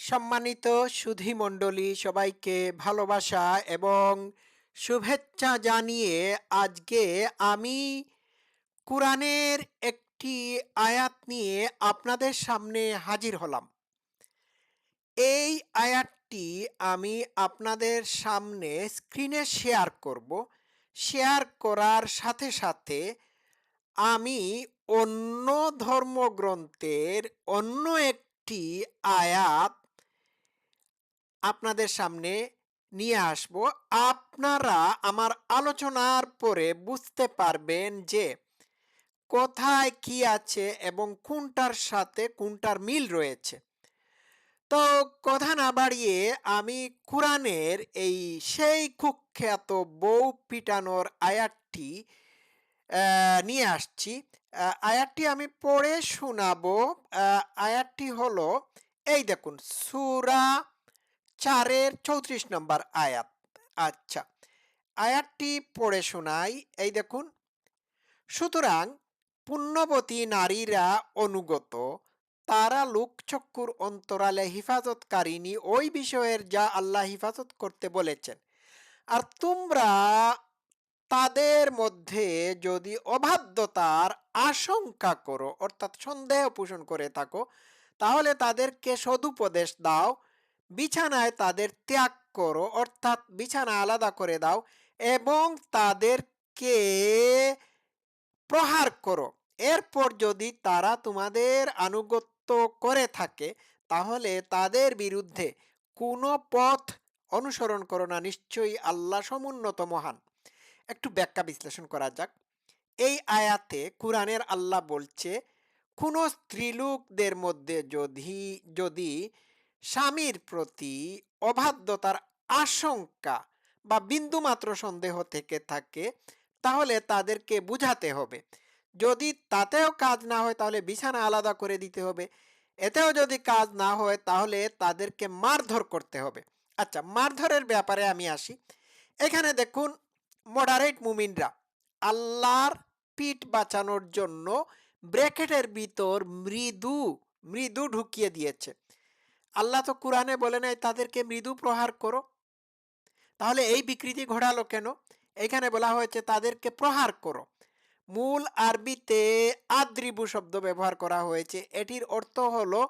সম্মানিত সুধী মণ্ডলী, সবাইকে ভালোবাসা এবং শুভেচ্ছা জানিয়ে আজকে আমি কোরআনের একটি আয়াত নিয়ে আপনাদের সামনে হাজির হলাম। এই আয়াতটি আমি আপনাদের সামনে স্ক্রিনে শেয়ার করব। শেয়ার করার সাথে সাথে আমি অন্য ধর্মগ্রন্থের অন্য একটি আয়াত আপনাদের সামনে নিয়ে আসব। আপনারা আমার আলোচনার পরে বুঝতে পারবেন যে, কোথায় কি আছে এবং কোনটার সাথে কোনটার মিল রয়েছে। তো কথা না বাড়িয়ে আমি কোরআনের এই সেই কুখ্যাত বউ পিটানোর আয়াতটি নিয়ে আসছি। আয়াতটি আমি পড়ে শোনাবো। আয়াতটি হলো, এই দেখুন, সুরা চারের চৌত্রিশ নম্বর আয়াত। আচ্ছা আয়াতটি পড়ে শোনাই, এই দেখুন। সুতরাং পুণ্যবতী নারীরা অনুগত, তারা লোকচক্ষুর অন্তরালে হিফাজতকারিনী ওই বিষয়ের যা আল্লাহ হিফাজত করতে বলেছেন। আর তোমরা তাদের মধ্যে যদি অবাধ্যতার আশঙ্কা করো, অর্থাৎ সন্দেহ পোষণ করে থাকো, তাহলে তাদেরকে সদুপদেশ দাও বিছানায় তাদের ত্যাগ করো, অর্থাৎ বিছানা আলাদা করে দাও এবং তাদেরকে প্রহার করো। এরপর যদি তারা তোমাদের আনুগত্য করে থাকে, তাহলে তাদের বিরুদ্ধে কোনো পথ অনুসরণ করো না, নিশ্চয়ই আল্লাহ সমুন্নত মহান। একটু ব্যাখ্যা বিশ্লেষণ করা যাক। এই আয়াতে কোরআনের আল্লাহ বলছে, কোনো স্ত্রীলোকদের মধ্যে যদি যদি স্বামীর প্রতি অবাধ্যতার আশঙ্কা বা বিন্দুমাত্র সন্দেহ থেকে থাকে, তাহলে তাদেরকে বুঝাতে হবে। যদি তাতেও কাজ না হয়, তাহলে বিছানা আলাদা করে দিতে হবে। এতেও যদি কাজ না হয়, তাহলে তাদেরকে মারধর করতে হবে। আচ্ছা মারধরের ব্যাপারে আমি আসি। এখানে দেখুন মডারেট মুমিনরা আল্লাহর পিঠ বাঁচানোর জন্য ব্র্যাকেটের ভিতর মৃদু মৃদু ঢুকিয়ে দিয়েছে। আল্লাহ তো কোরআনে বলে নাই, তাদেরকে মৃদু প্রহার করো। তাহলে এই বিকৃতি ঘটালো কেন? এখানে বলা হয়েছে, তাদেরকে প্রহার করো। মূল আরবিতে আদ্রিবু শব্দ ব্যবহার করা হয়েছে। এটির অর্থ হলো,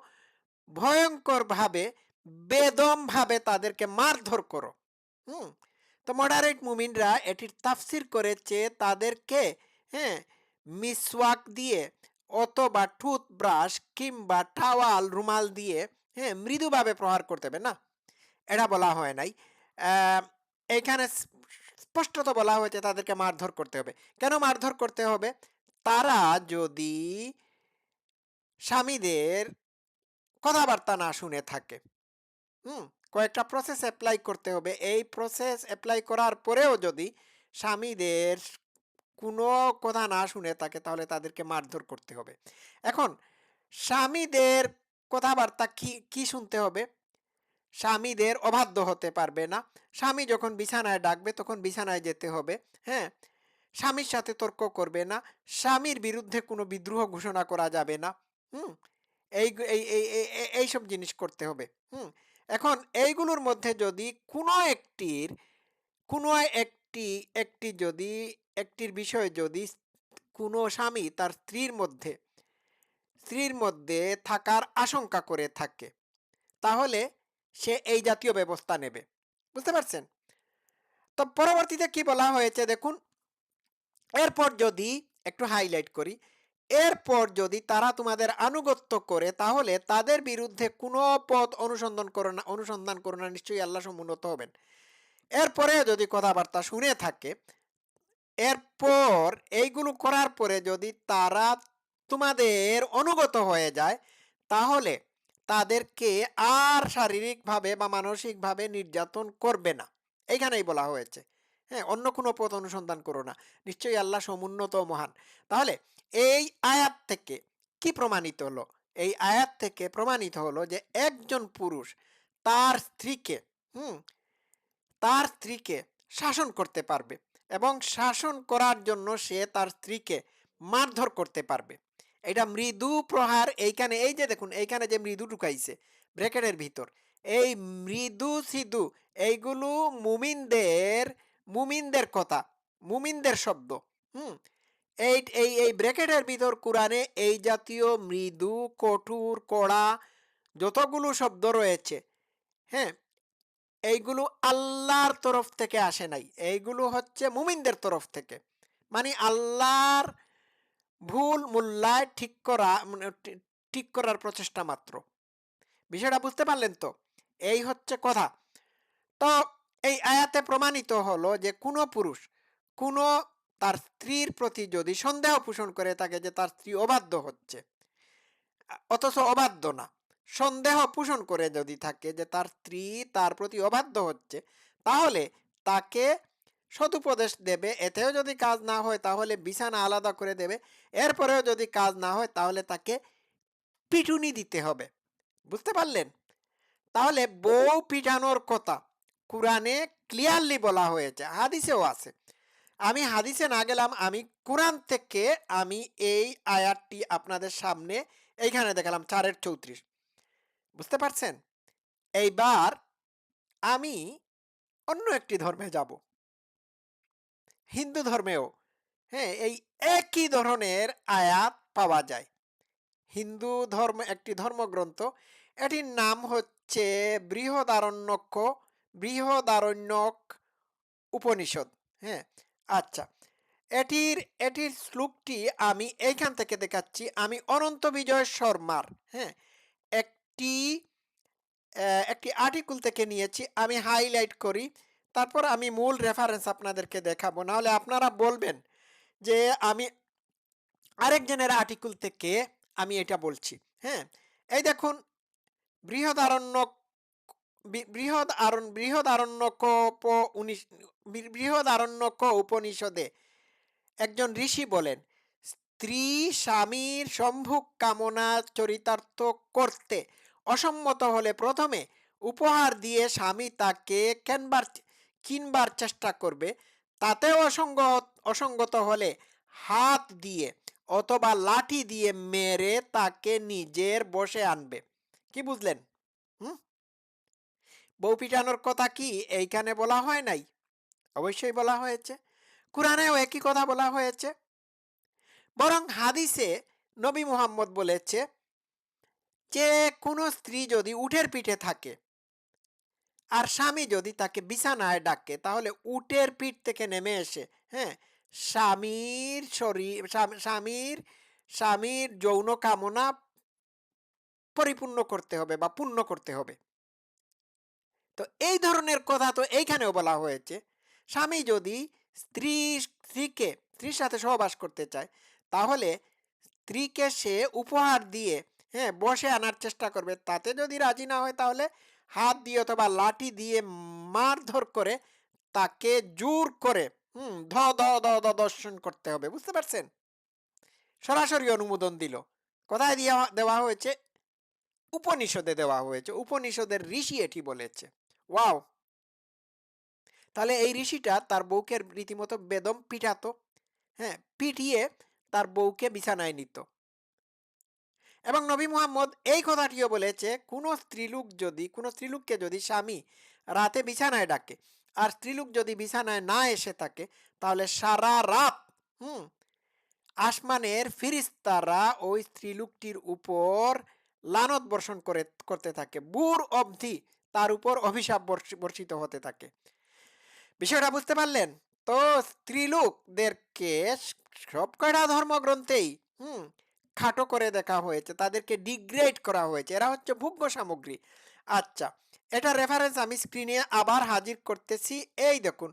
ভয়ঙ্করভাবে, বেদমভাবে তাদেরকে মারধর করো। হুম? তো মডারেট মুমিনরা এটির তাফসির করেছে, তাদেরকে হ্যাঁ মিসওয়াক দিয়ে অথবা টুথব্রাশ কিংবা টাওয়াল রুমাল দিয়ে হ্যাঁ মৃদুভাবে প্রহার করতে হবে, না? এটা বলা হয় নাই। এখানে স্পষ্টত বলা হয়েছে তাদেরকে মারধর করতে হবে। কেন মারধর করতে হবে? তারা যদি স্বামীদের কথাবার্তা না শুনে থাকে, হুম, কয়েকটা প্রসেস অ্যাপ্লাই করতে হবে। এই প্রসেস অ্যাপ্লাই করার পরেও যদি স্বামীদের কোনো কথা না শুনে থাকে, তাহলে তাদেরকে মারধর করতে হবে। এখন, স্বামীদের কথাবার্তা কি কি শুনতে হবে? স্বামীদের অবাধ্য হতে পারবে না। স্বামী যখন বিছানায় ডাকবে তখন বিছানায় যেতে হবে হ্যাঁ? স্বামীর সাথে তর্ক করবে না। স্বামীর বিরুদ্ধে কোনো বিদ্রোহ ঘোষণা করা যাবে না। হুম? এই এই এই এইসব জিনিস করতে হবে। হুম? এখন এইগুলোর মধ্যে যদি কোনো একটির, কোনো একটি একটি যদি, একটির বিষয়ে যদি কোনো স্বামী তার স্ত্রীর মধ্যে স্ত্রীর মধ্যে থাকার আশঙ্কা করে থাকে। তাহলে সে এই জাতীয় ব্যবস্থা নেবে। বুঝতে পারছেন? তো পরবর্তীতে কি বলা হয়েছে দেখুন? এরপর যদি একটু হাইলাইট করি, এরপর যদি তারা তোমাদের আনুগত্য করে, তাহলে তাদের বিরুদ্ধে কোনো পথ অনুসন্ধান করো না, অনুসন্ধান করো না, নিশ্চয়ই আল্লাহ সমুন্নত হবেন। এরপরে যদি কথাবার্তা শুনে থাকে, এরপর এইগুলো করার পরে যদি তারা তোমাদের অনুগত হয়ে যায়, তাহলে তাদেরকে আর শারীরিকভাবে বা মানসিকভাবে নির্যাতন করবে না। এইখানেই বলা হয়েছে। হ্যাঁ অন্য কোনো পথ অনুসন্ধান করো না। নিশ্চয়ই আল্লাহ সমুন্নত মহান। তাহলে এই আয়াত থেকে কি প্রমাণিত হলো? এই আয়াত থেকে প্রমাণিত হলো যে একজন পুরুষ তার স্ত্রীকে, হুম, তার স্ত্রীকে শাসন করতে পারবে এবং শাসন করার জন্য সে তার স্ত্রীকে মারধর করতে পারবে। এটা মৃদু প্রহার এইখানে, এই যে দেখুন, এইখানে যে মৃদু ঢুকাইছে, ব্র্যাকেটের ভিতর, এই মৃদু সিধু, এইগুলো মুমিনদের মুমিনদের কথা, মুমিনদের শব্দ, হুম? এই এই এই ব্র্যাকেটের ভিতর কোরআনে এই জাতীয় মৃদু, কঠোর, কড়া যতগুলো শব্দ রয়েছে হ্যাঁ? এইগুলো আল্লাহর তরফ থেকে আসে নাই, এইগুলো হচ্ছে মুমিনদের তরফ থেকে মানে আল্লাহর ভুল মূল্যায় ঠিক করা মানে ঠিক করার প্রচেষ্টা মাত্র। বিষয়টা বুঝতে পারলেন তো? এই হচ্ছে কথা। তো এই আয়াতে প্রমাণিত হলো যে কোনো পুরুষ, কোনো তার স্ত্রীর প্রতি যদি সন্দেহ পোষণ করে থাকে যে তার স্ত্রী অবাধ্য হচ্ছে অথচ অবাধ্য না, সন্দেহ পোষণ করে যদি থাকে যে তার স্ত্রী তার প্রতি অবাধ্য হচ্ছে, তাহলে তাকে সদুপদেশ দেবে, এতেও যদি কাজ না হয় তাহলে বিছানা আলাদা করে দেবে, এরপরেও যদি কাজ না হয় তাহলে তাকে পিটুনি দিতে হবে। বুঝতে পারলেন? তাহলে বউ পিটানোর কথা কোরআনে ক্লিয়ারলি বলা হয়েছে, হাদিসেও আছে। আমি হাদিসে না গেলাম, আমি কোরআন থেকে আমি এই আয়াতটি আপনাদের সামনে এইখানে দেখালাম, চারের চৌত্রিশ। বুঝতে পারছেন? এইবার আমি অন্য একটি ধর্মে যাব। হিন্দু ধর্মেও হ্যাঁ এই একই ধরনের আয়াত পাওয়া যায়। হিন্দু ধর্ম একটি ধর্মগ্রন্থ এটির নাম হচ্ছে বৃহদারণ্যক বৃহদারণ্যক উপনিষদ হ্যাঁ আচ্ছা। এটির এটির শ্লোকটি আমি এইখান থেকে দেখাচ্ছি আমি অনন্ত বিজয় শর্মার হ্যাঁ একটি একটি আর্টিকেল থেকে নিয়েছি আমি হাইলাইট করি। তারপর আমি মূল রেফারেন্স আপনাদেরকে দেখাবো। নাহলে আপনারা বলবেন যে আমি আরেকজনের আর্টিকেল থেকে আমি এটা বলছি। হ্যাঁ? এই দেখুন, বৃহদারণ্যক বি- বৃহৎ আরণ বৃহদারণ্যক উপ- উনিশ বৃহদারণ্যক উপনিষদে একজন ঋষি বলেন, স্ত্রী স্বামীর সম্ভুক কামনা চরিতার্থ করতে অসম্মত হলে প্রথমে উপহার দিয়ে স্বামী তাকে কেনবার কিনবার চেষ্টা করবে, তাতেও অসঙ্গত অসঙ্গত হলে হাত দিয়ে অথবা লাঠি দিয়ে মেরে তাকে নিজের বসে আনবে। কি বুঝলেন? হুম? বউ পিটানোর কথা কি এইখানে বলা হয় নাই? অবশ্যই বলা হয়েছে। কোরআনেও একই কথা বলা হয়েছে। বরং হাদিসে নবী মুহাম্মদ বলেছে, যে কোনো স্ত্রী যদি উঠের পিঠে থাকে আর স্বামী যদি তাকে বিছানায় ডাকে, তাহলে উটের পিঠ থেকে নেমে এসে হ্যাঁ? স্বামীর শরীর স্বাম- স্বামীর স্বামীর যৌন কামনা পরিপূর্ণ করতে হবে বা পূর্ণ করতে হবে। তো এই ধরনের কথা তো এইখানেও বলা হয়েছে। স্বামী যদি স্ত্রী, স্ত্রীকে, স্ত্রীর সাথে সহবাস করতে চায়, তাহলে স্ত্রীকে সে উপহার দিয়ে হ্যাঁ বসে আনার চেষ্টা করবে। তাতে যদি রাজি না হয় তাহলে হাত দিয়ে অথবা লাঠি দিয়ে মারধর করে তাকে জোর করে, হুম, ধ ধ ধ ধ দর্শন করতে হবে, বুঝতে পারছেন? সরাসরি অনুমোদন দিল। কোথায় দিয়া দেওয়া হয়েছে? উপনিষদে দেওয়া হয়েছে, উপনিষদের ঋষি এটি বলেছে। ওয়াও! তাহলে এই ঋষিটা তার বউকে রীতিমতো বেদম পিটাতো হ্যাঁ পিটিয়ে তার বউকে বিছানায় নিত। এবং নবী মুহাম্মদ এই কথাটিও বলেছে, কোনো স্ত্রীলোক যদি, কোনো স্ত্রীলোককে যদি স্বামী রাতে বিছানায় ডাকে আর স্ত্রীলোক যদি বিছানায় না এসে থাকে, তাহলে সারা রাত, হুম, আসমানের ফিরিস্তারা ওই স্ত্রীলোকটির উপর লানত বর্ষণ করে, করতে থাকে। বুর অবধি তার উপর অভিশাপ বর্ষি- বর্ষিত হতে থাকে। বিষয়টা বুঝতে পারলেন? তো স্ত্রীলোকদেরকে সব কয়টা ধর্মগ্রন্থেই, হুম খাটো করে দেখা হয়েছে, তাদেরকে ডিগ্রেড করা হয়েছে। এরা হচ্ছে ভোগ্য সামগ্রী। আচ্ছা এটা রেফারেন্স আমি স্ক্রিনে আবার হাজির করতেছি। এই দেখুন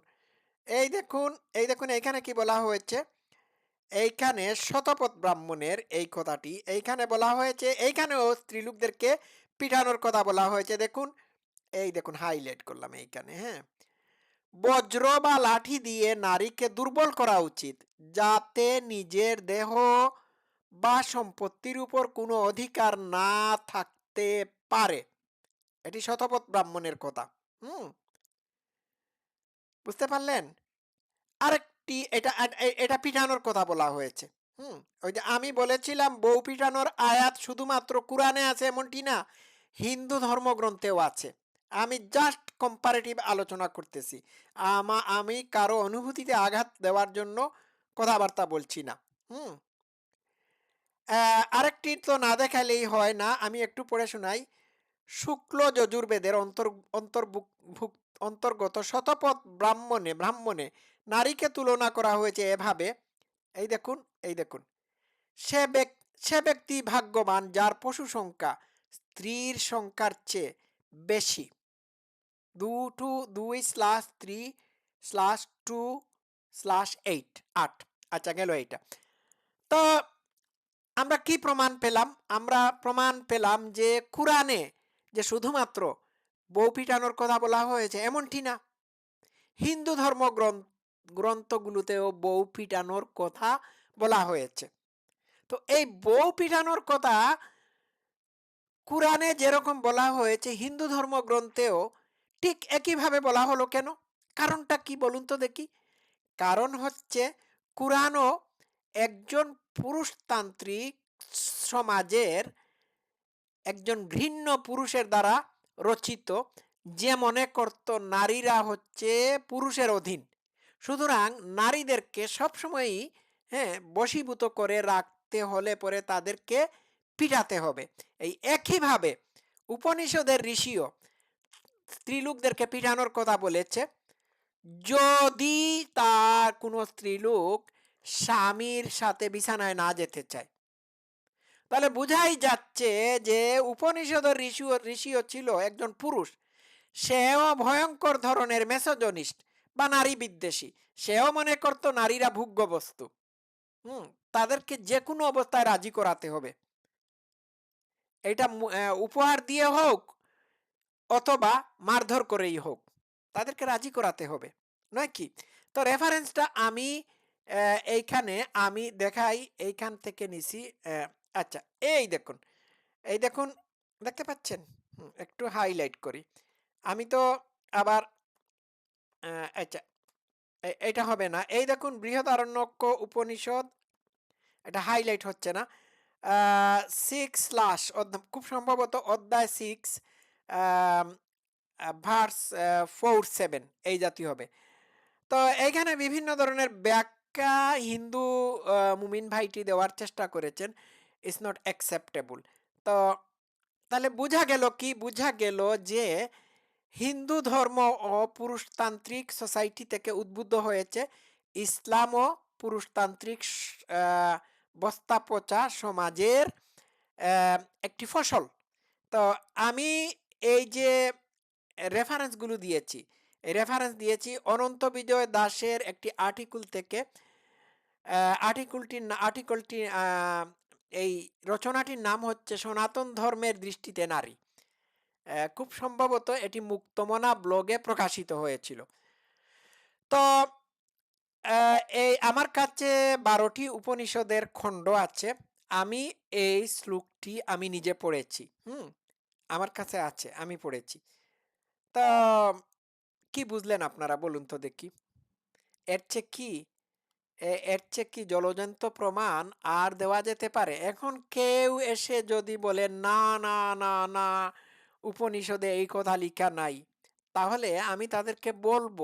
এই দেখুন এই দেখুন, এইখানে কি বলা হয়েছে? এইখানে শতপথ ব্রাহ্মণের এই কথাটি, এইখানে বলা হয়েছে, এইখানেও স্ত্রীলোকদেরকে পিঠানোর কথা বলা হয়েছে। দেখুন, এই দেখুন হাইলাইট করলাম এইখানে হ্যাঁ। বজ্র বা লাঠি দিয়ে নারীকে দুর্বল করা উচিত, যাতে নিজের দেহ বা সম্পত্তির উপর কোনো অধিকার না থাকতে পারে। এটি শতপথ ব্রাহ্মণের কথা। হুম? বুঝতে পারলেন? আরেকটি এটা এটা পিটানোর কথা বলা হয়েছে। হুম? ওই যে আমি বলেছিলাম, বউ পিটানোর আয়াত শুধুমাত্র কোরআনে আছে এমনটি না, হিন্দু ধর্মগ্রন্থেও আছে। আমি জাস্ট কম্পারেটিভ আলোচনা করতেছি। আমা, আমি কারও অনুভূতিতে আঘাত দেওয়ার জন্য কথাবার্তা বলছি না। হুম? আরেকটি তো না দেখালেই হয় না, আমি একটু পড়ে শোনাই। শুক্ল যজুর্বেদের অন্তর অন্তর্ভুক অন্তর্গত শতপথ ব্রাহ্মণে ব্রাহ্মণে নারীকে তুলনা করা হয়েছে এভাবে। এই দেখুন এই দেখুন। সে ব্যক- সে ব্যক্তি ভাগ্যবান, যার পশু সংখ্যা স্ত্রীর সংখ্যার চেয়ে বেশি। দু টু দুই slash three slash two slash eight, আট। আচ্ছা গেল এইটা। তো আমরা কি প্রমাণ পেলাম? আমরা প্রমাণ পেলাম যে কোরআনে যে শুধুমাত্র বউ পিটানোর কথা বলা হয়েছে, এমনটি না। হিন্দু ধর্ম গ্রন্থগুলোতেও বউ পিটানোর কথা বলা হয়েছে। তো এই বউ পিটানোর কথা কোরআনে যেরকম বলা হয়েছে, হিন্দু ধর্ম গ্রন্থেও ঠিক একইভাবে বলা হলো কেন? কারণটা কি বলুন তো দেখি। কারণ হচ্ছে কোরআনও একজন পুরুষতান্ত্রিক সমাজের একজন ঘৃণ্য পুরুষের দ্বারা রচিত যে মনে করত নারীরা হচ্ছে পুরুষের অধীন। সুতরাং নারীদেরকে সবসময়ই হ্যাঁ বশীভূত করে রাখতে হলে পরে তাদেরকে পিটাতে হবে। এই একইভাবে উপনিষদের ঋষিও স্ত্রীলোকদেরকে পিটানোর কথা বলেছে। যদি তার কোনো স্ত্রীলোক স্বামীর সাথে বিছানায় না যেতে চায়। তাহলে বোঝাই যাচ্ছে যে উপনিষদের ঋষিও ঋষিও ছিল একজন পুরুষ। সেও ভয়ঙ্কর ধরনের মেসোজনিস্ট বা নারী বিদ্বেষী। সেও মনে করত নারীরা ভোগ্য বস্তু। হুম, তাদেরকে যে কোনো অবস্থায় রাজি করাতে হবে। এটা উপহার দিয়ে হোক অথবা মারধর করেই হোক, তাদেরকে রাজি করাতে হবে। নয় কি? তো রেফারেন্সটা আমি এইখানে আমি দেখাই, এইখান থেকে নিছি আচ্ছা এই দেখুন এই দেখুন, দেখতে পাচ্ছেন? একটু হাইলাইট করি। আমি তো আবার আচ্ছা এটা হবে না। এই দেখুন, বৃহদারণ্যক উপনিষদ, এটা হাইলাইট হচ্ছে না। সিক্স স্লাশ খুব সম্ভবত অধ্যায় সিক্স ভার্স ফোর সেভেন এই জাতীয় হবে। তো এইখানে বিভিন্ন ধরনের ব্যাখ্যা হিন্দু মুমিন ভাইটি দেওয়ার চেষ্টা করেছেন ইটস নট অ্যাকসেপ্টেবল তো তাহলে বোঝা গেল কি? বোঝা গেল যে হিন্দু ধর্ম ও পুরুষতান্ত্রিক সোসাইটি থেকে উদ্বুদ্ধ হয়েছে ইসলামও পুরুষতান্ত্রিক স- আহ, বস্তা পচা সমাজের একটি ফসল। তো আমি এই যে রেফারেন্সগুলো দিয়েছি রেফারেন্স দিয়েছি অনন্ত বিজয় দাসের একটি আর্টিকেল থেকে আর্টিকেলটির আর্টিকলটি এই রচনাটির নাম হচ্ছে সনাতন ধর্মের দৃষ্টিতে নারী। খুব সম্ভবত এটি মুক্তমনা ব্লগে প্রকাশিত হয়েছিল। তো এই আমার কাছে বারোটি উপনিষদের খণ্ড আছে। আমি এই শ্লোকটি আমি নিজে পড়েছি, হুম? আমার কাছে আছে, আমি পড়েছি। তা, কি বুঝলেন আপনারা বলুন তো দেখি। এর চেয়ে কি? এর চেয়ে কি জলজন্ত প্রমাণ আর দেওয়া যেতে পারে? এখন কেউ এসে যদি বলে, না না না না, উপনিষদে এই কথা লেখা নাই, তাহলে আমি তাদেরকে বলব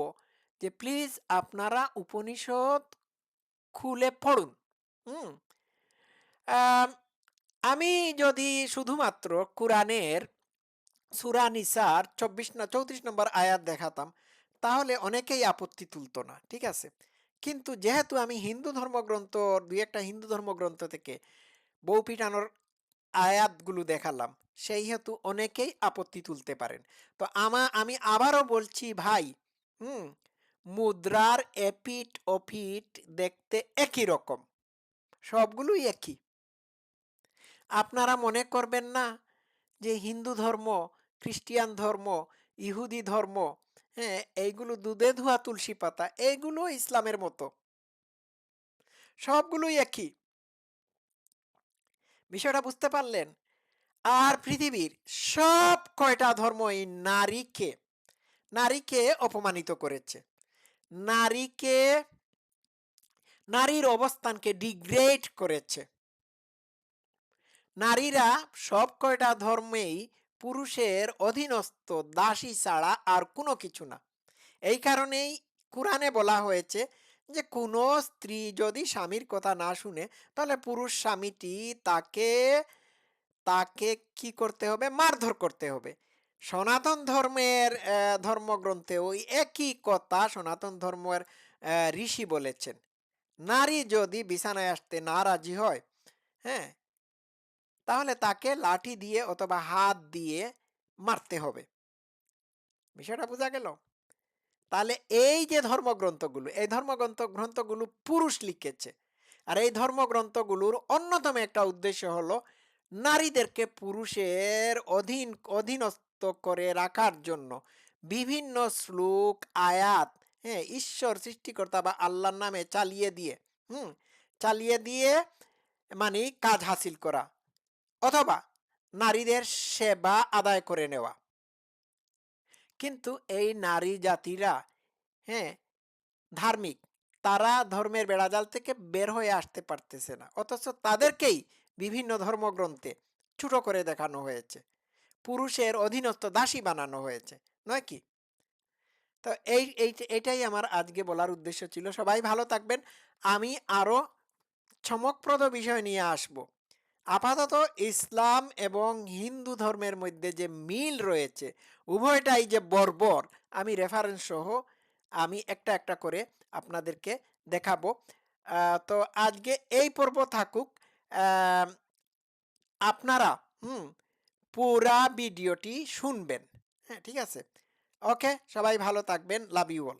যে, প্লিজ আপনারা উপনিষদ খুলে পড়ুন। হুম? আমি যদি শুধুমাত্র কোরআনের সুরা নিসার চব্বিশ না, চৌত্রিশ নম্বর আয়াত দেখাতাম, তাহলে অনেকেই আপত্তি তুলতো না, ঠিক আছে? কিন্তু যেহেতু আমি হিন্দু ধর্মগ্রন্থ, দুই একটা হিন্দু ধর্মগ্রন্থ থেকে বউ পিটানোর আয়াতগুলো দেখালাম সেই হেতু অনেকেই আপত্তি তুলতে পারেন। তো আমা, আমি আবারও বলছি ভাই, হুম, মুদ্রার এপিট ওপিট দেখতে একই রকম, সবগুলোই একই। আপনারা মনে করবেন না যে হিন্দু ধর্ম, খ্রিস্টিয়ান ধর্ম, ইহুদি ধর্ম হ্যাঁ এইগুলো দুধে ধোয়া তুলসী পাতা, এইগুলো ইসলামের মতো। সবগুলোই একই। বিষয়টা বুঝতে পারলেন? আর পৃথিবীর সব কয়টা ধর্ম এই নারীকে নারীকে অপমানিত করেছে। নারীকে, নারীর অবস্থানকে ডিগ্রেড করেছে। নারীরা সব কয়টা ধর্মেই পুরুষের অধীনস্থ, দাসী ছাড়া আর কোনো কিছু না। এই কারণেই কোরআনে বলা হয়েছে যে, কোনো স্ত্রী যদি স্বামীর কথা না শুনে, তাহলে পুরুষ স্বামীটি তাকে তাকে কি করতে হবে? মারধর করতে হবে। সনাতন ধর্মের ধর্মগ্রন্থে ওই একই কথা সনাতন ধর্মের ঋষি বলেছেন। নারী যদি বিছানায় আসতে না রাজি হয় হ্যাঁ তাহলে তাকে লাঠি দিয়ে অথবা হাত দিয়ে মারতে হবে। বিষয়টা বোঝা গেল? তাহলে এই যে ধর্মগ্রন্থগুলো, এই ধর্মগ্রন্থ, গ্রন্থগুলো পুরুষ লিখেছে। আর এই ধর্মগ্রন্থগুলোর অন্যতম একটা উদ্দেশ্য হলো নারীদেরকে পুরুষের অধীন, অধীনস্থ করে রাখার জন্য বিভিন্ন শ্লোক, আয়াত হ্যাঁ ঈশ্বর, সৃষ্টিকর্তা বা আল্লাহর নামে চালিয়ে দিয়ে, হুম, চালিয়ে দিয়ে মানে কাজ হাসিল করা। অথবা নারীদের সেবা আদায় করে নেওয়া। কিন্তু এই নারী জাতিরা হ্যাঁ ধার্মিক, তারা ধর্মের বেড়াজাল থেকে বের হয়ে আসতে পারতেছে না। অথচ তাদেরকেই বিভিন্ন ধর্মগ্রন্থে ছোট করে দেখানো হয়েছে। পুরুষের অধীনস্থ দাসী বানানো হয়েছে, নয় কি? তো এই এটাই আমার আজকে বলার উদ্দেশ্য ছিল। সবাই ভালো থাকবেন। আমি আরও চমকপ্রদ বিষয় নিয়ে আসব। আপাতত ইসলাম এবং হিন্দু ধর্মের মধ্যে যে মিল রয়েছে, উভয়টাই যে বর্বর, আমি রেফারেন্স সহ আমি একটা একটা করে আপনাদেরকে দেখাবো। তো আজকে এই পর্ব থাকুক আপনারা, হুম, পুরা ভিডিওটি শুনবেন। হ্যাঁ ঠিক আছে? ওকে, সবাই ভালো থাকবেন, লাভ ইউ অল।